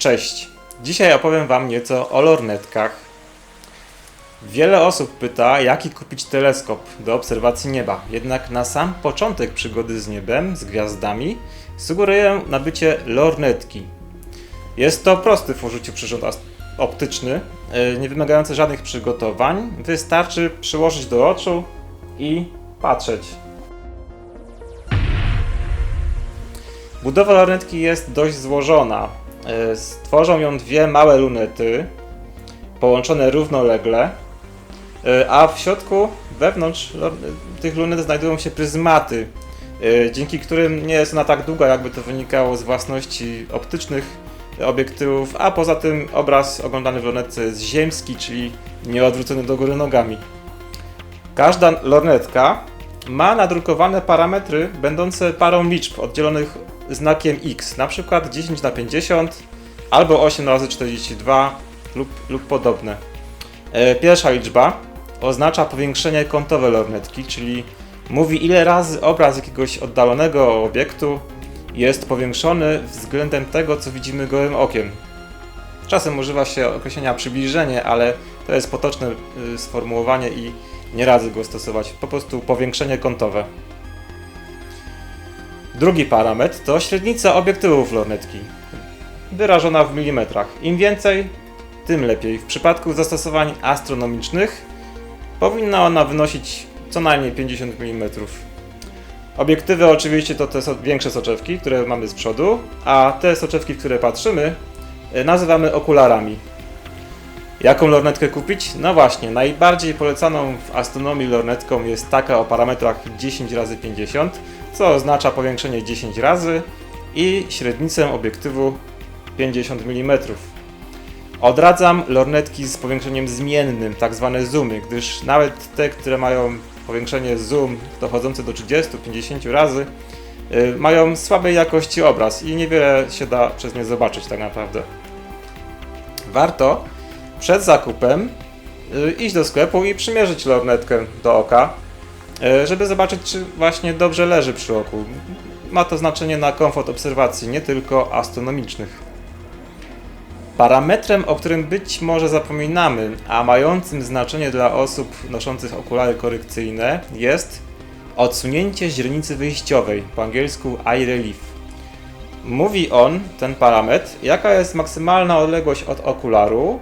Cześć. Dzisiaj opowiem Wam nieco o lornetkach. Wiele osób pyta, jaki kupić teleskop do obserwacji nieba. Jednak na sam początek przygody z niebem, z gwiazdami, sugeruję nabycie lornetki. Jest to prosty w użyciu przyrząd optyczny, e, nie wymagający żadnych przygotowań. Wystarczy przyłożyć do oczu i patrzeć. Budowa lornetki jest dość złożona. E, Stworzą ją dwie małe lunety, połączone równolegle, e, a w środku, wewnątrz tych lunet znajdują się pryzmaty, e, dzięki którym nie jest ona tak długa, jakby to wynikało z własności optycznych obiektywów, a poza tym obraz oglądany w lornetce jest ziemski, czyli nieodwrócony do góry nogami. Każda lornetka ma nadrukowane parametry będące parą liczb oddzielonych znakiem X, na przykład 10 na 50 albo 8 razy 42 lub, lub podobne. E, Pierwsza liczba oznacza powiększenie kątowe lornetki, czyli mówi ile razy obraz jakiegoś oddalonego obiektu jest powiększony względem tego, co widzimy gołym okiem. Czasem używa się określenia przybliżenie, ale to jest potoczne y, sformułowanie i nie radzę go stosować. Po prostu powiększenie kątowe. Drugi parametr to średnica obiektywów lornetki, wyrażona w milimetrach. Im więcej, tym lepiej. W przypadku zastosowań astronomicznych powinna ona wynosić co najmniej 50 mm. Obiektywy oczywiście to te so- większe soczewki, które mamy z przodu, a te soczewki, w które patrzymy, y, nazywamy okularami. Jaką lornetkę kupić? No właśnie, najbardziej polecaną w astronomii lornetką jest taka o parametrach 10 x 50, co oznacza powiększenie 10 razy i średnicę obiektywu 50 mm. Odradzam lornetki z powiększeniem zmiennym, tak zwane zoomy, gdyż nawet te, które mają powiększenie zoom dochodzące do 30-50 razy, y, mają słabej jakości obraz i niewiele się da przez nie zobaczyć tak naprawdę. Warto przed zakupem y, iść do sklepu i przymierzyć lornetkę do oka, żeby zobaczyć, czy właśnie dobrze leży przy oku. Ma to znaczenie na komfort obserwacji, nie tylko astronomicznych. Parametrem, o którym być może zapominamy, a mającym znaczenie dla osób noszących okulary korekcyjne jest odsunięcie źrenicy wyjściowej, po angielsku eye relief. Mówi on, ten parametr, jaka jest maksymalna odległość od okularu,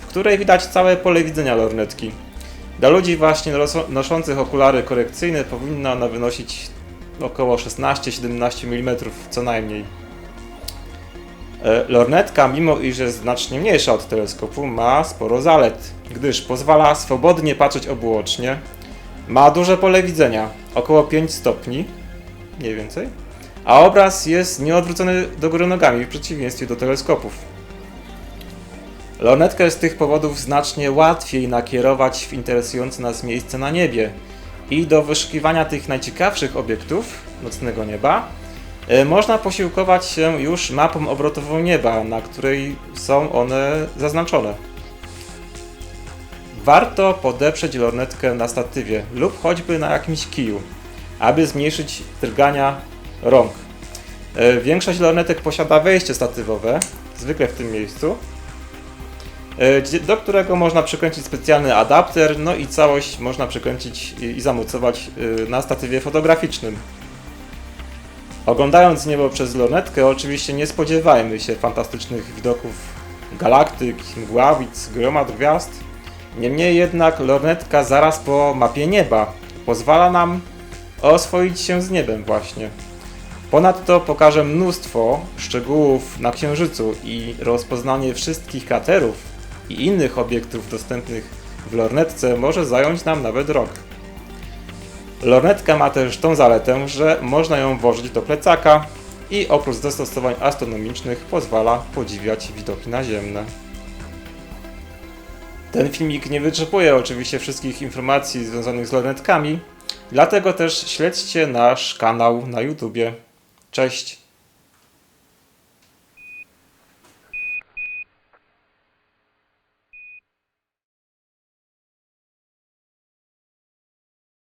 w której widać całe pole widzenia lornetki. Dla ludzi właśnie noszących okulary korekcyjne powinna ona wynosić około 16-17 mm co najmniej. E, Lornetka, mimo iż jest znacznie mniejsza od teleskopu, ma sporo zalet, gdyż pozwala swobodnie patrzeć obuocznie, ma duże pole widzenia, około 5 stopni, mniej więcej, a obraz jest nieodwrócony do góry nogami w przeciwieństwie do teleskopów. Lornetkę z tych powodów znacznie łatwiej nakierować w interesujące nas miejsce na niebie i do wyszukiwania tych najciekawszych obiektów nocnego nieba e, można posiłkować się już mapą obrotową nieba, na której są one zaznaczone. Warto podeprzeć lornetkę na statywie lub choćby na jakimś kiju, aby zmniejszyć drgania rąk. E, Większość lornetek posiada wejście statywowe, zwykle w tym miejscu, do którego można przykręcić specjalny adapter, no i całość można przykręcić i, zamocować e, na statywie fotograficznym. Oglądając niebo przez lornetkę, oczywiście nie spodziewajmy się fantastycznych widoków galaktyk, mgławic, gromad gwiazd. Niemniej jednak lornetka zaraz po mapie nieba pozwala nam oswoić się z niebem właśnie. Ponadto pokaże mnóstwo szczegółów na Księżycu i rozpoznanie wszystkich kraterów i innych obiektów dostępnych w lornetce może zająć nam nawet rok. Lornetka ma też tą zaletę, że można ją włożyć do plecaka i oprócz zastosowań astronomicznych pozwala podziwiać widoki naziemne. Ten filmik nie wyczerpuje oczywiście wszystkich informacji związanych z lornetkami, dlatego też śledźcie nasz kanał na YouTubie. Cześć!